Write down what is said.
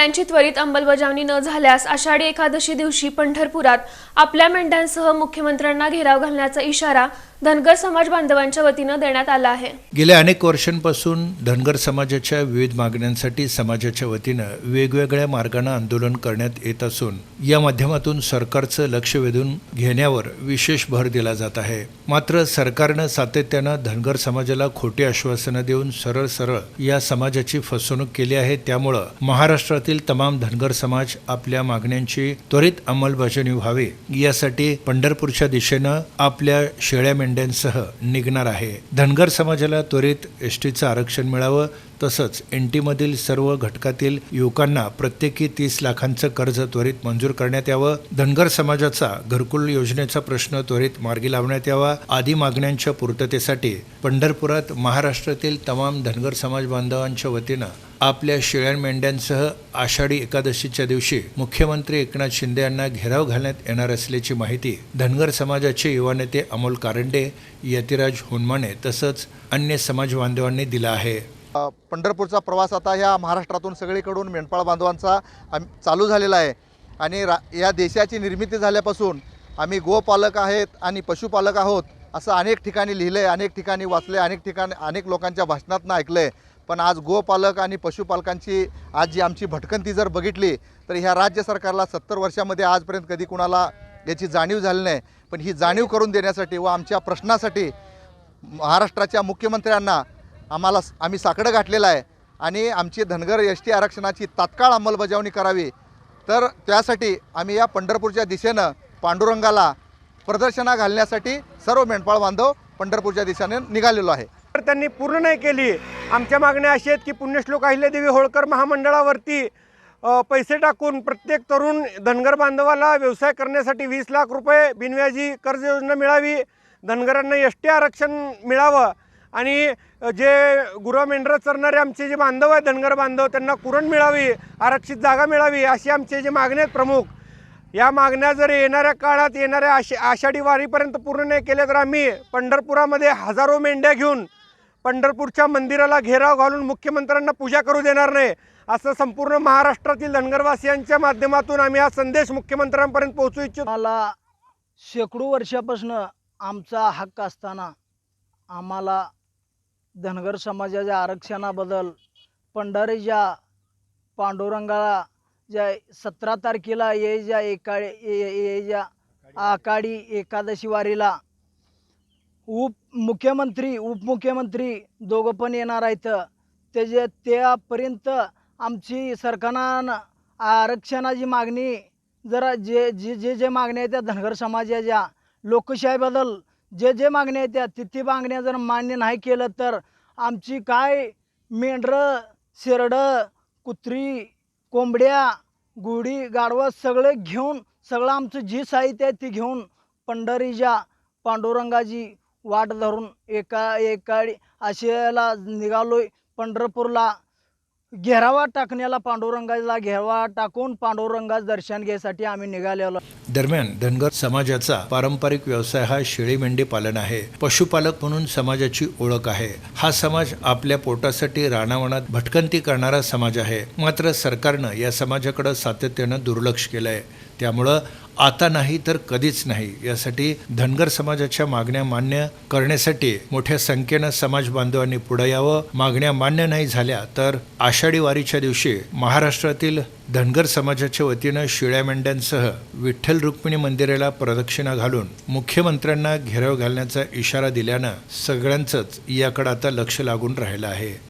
मागण्यांची त्वरित अंमलबजावणी न झाल्यास आषाढी एकादशी दिवशी पंढरपुरात आपल्या मेंढ्यांसह मुख्यमंत्र्यांना घेराव घालण्याचा इशारा धनगर समाज बांधवांच्या वतीनं देण्यात आला आहे. गेल्या अनेक वर्षांपासून धनगर समाजाच्या विविध मागण्यांसाठी समाजाच्या वतीनं वेगवेगळ्या मार्गानं आंदोलन करण्यात येत असून या माध्यमातून सरकारचं लक्ष वेधून घेण्यावर विशेष भर दिला जात आहे. मात्र सरकारनं सातत्यानं धनगर समाजाला खोटी आश्वासनं देऊन सरळ सरळ या समाजाची फसवणूक केली आहे. त्यामुळं महाराष्ट्रातील तमाम धनगर समाज आपल्या मागण्यांची त्वरित अंमलबजावणी व्हावी यासाठी पंढरपूरच्या दिशेनं आपल्या शेळ्या मेंढ्यांसह निघणार आहे. धनगर समाजाला त्वरित एस टीचं आरक्षण मिळावं. तसंच एन टीमधील सर्व घटकातील युवकांना प्रत्येकी तीस लाखांचं कर्ज त्वरित मंजूर करण्यात यावं. धनगर समाजाचा घरकुल योजनेचा प्रश्न त्वरित मार्गी लावण्यात यावा. आदी मागण्यांच्या पूर्ततेसाठी पंढरपुरात महाराष्ट्रातील तमाम धनगर समाज बांधवांच्या वतीनं आपल्या शेळ्या मेंढ्यांसह आषाढी एकादशीच्या दिवशी मुख्यमंत्री एकनाथ शिंदे यांना घेराव घालण्यात येणार असल्याची माहिती धनगर समाजाचे युवा नेते अमोल कारंडे यतिराज होनमाने तसंच अन्य समाज बांधवांनी दिला आहे. पंढरपूरचा प्रवास आता ह्या महाराष्ट्रातून सगळीकडून मेंढपाळ बांधवांचा आम- चालू झालेला आहे. आणि रा या देशाची निर्मिती झाल्यापासून आम्ही गोपालक आहेत आणि पशुपालक आहोत असं अनेक ठिकाणी लिहिलं आहे अनेक ठिकाणी वाचलं आहे अनेक ठिकाणी अनेक लोकांच्या भाषणातनं ऐकलं आहे पण आज गोपालक आणि पशुपालकांची आज जी आमची भटकंती जर बघितली तर ह्या राज्य सरकारला सत्तर वर्षामध्ये आजपर्यंत कधी कुणाला याची जाणीव झाली नाही. पण ही जाणीव करून देण्यासाठी व आमच्या प्रश्नासाठी महाराष्ट्राच्या मुख्यमंत्र्यांना आम्हाला आम्ही साकडं घातलेलं आहे. आणि आमची धनगर एस टी आरक्षणाची तात्काळ अंमलबजावणी करावी. तर त्यासाठी आम्ही या पंढरपूरच्या दिशेनं पांडुरंगाला प्रदर्शना घालण्यासाठी सर्व मेंढपाळ बांधव पंढरपूरच्या दिशेने निघालेलो आहे. तर त्यांनी पूर्ण नाही केली. आमच्या मागण्या अशा आहेत की पुण्यश्लोक अहिल्यादेवी होळकर महामंडळावरती पैसे टाकून प्रत्येक तरुण धनगर बांधवाला व्यवसाय करण्यासाठी वीस लाख रुपये बिनव्याजी कर्ज योजना मिळावी. धनगरांना एस टी आरक्षण मिळावं. आणि जे गुरं मेंढरं चरणारे आमचे जे बांधव आहेत धनगर बांधव त्यांना कुरण मिळावी आरक्षित जागा मिळावी अशी आमचे जे मागणी आहेत प्रमुख या मागण्या जर येणाऱ्या काळात येणाऱ्या आषा आषाढी वारीपर्यंत पूर्ण नाही केल्या तर आम्ही पंढरपुरामध्ये हजारो मेंढ्या घेऊन पंढरपूरच्या मंदिराला घेराव घालून मुख्यमंत्र्यांना पूजा करू देणार नाही असं संपूर्ण महाराष्ट्रातील धनगरवासियांच्या माध्यमातून आम्ही हा संदेश मुख्यमंत्र्यांपर्यंत पोहोचू इच्छितो. मला शेकडो वर्षापासून आमचा हक्क असताना आम्हाला धनगर समाजाच्या आरक्षणाबद्दल पंढरीच्या पांडुरंगाला ज्या सतरा तारखेला ये ज्या एका ये- ये ज्या आकाडी एकादशी वारीला उप मुख्यमंत्री उपमुख्यमंत्री दोघं पण येणार आहेत. त्याचे त्यापर्यंत आमची सरकारनं आरक्षणाची मागणी जरा जे जे जे जे मागण्या आहेत त्या धनगर समाजाच्या लोकशाहीबद्दल जे जे मागण्या येत्या त्या तिथे मागण्या जर मान्य नाही केलं तर आमची काय मेंढरं शेरडं कुत्री कोंबड्या गुढी गाढवं सगळे घेऊन सगळं आमचं जी साहित्य आहे ती घेऊन पंढरीच्या पांडुरंगाची वाट धरून एका एकाडी आशेला निघालोय पंढरपूरला. घेरावा टाकण्याला पांडुरंगाला घेरावा टाकून पांडुरंगाचं दर्शन घ्यायसाठी आम्ही निघालेलो. दरम्यान धनगर समाजाचा पारंपरिक व्यवसाय हा शेळी मेंढी पालन आहे. पशुपालक म्हणून समाजाची ओळख आहे. हा समाज आपल्या पोटासाठी रानावनात भटकंती करणारा समाज आहे. मात्र सरकारनं या समाजाकडे सातत्यानं दुर्लक्ष केलंय. त्यामुळं आता नाही तर कधीच नाही. यासाठी धनगर समाजाच्या मागण्या मान्य करण्यासाठी मोठ्या संख्येनं समाज बांधवांनी पुढे यावं. मागण्या मान्य नाही झाल्या तर आषाढी वारीच्या दिवशी महाराष्ट्रातील धनगर समाजाच्या वतीनं शिळ्या मेंढ्यांसह विठ्ठल रुक्मिणी मंदिराला प्रदक्षिणा घालून मुख्यमंत्र्यांना घेराव घालण्याचा इशारा दिल्यानं सगळ्यांचंच याकडे आता लक्ष लागून राहिलं आहे.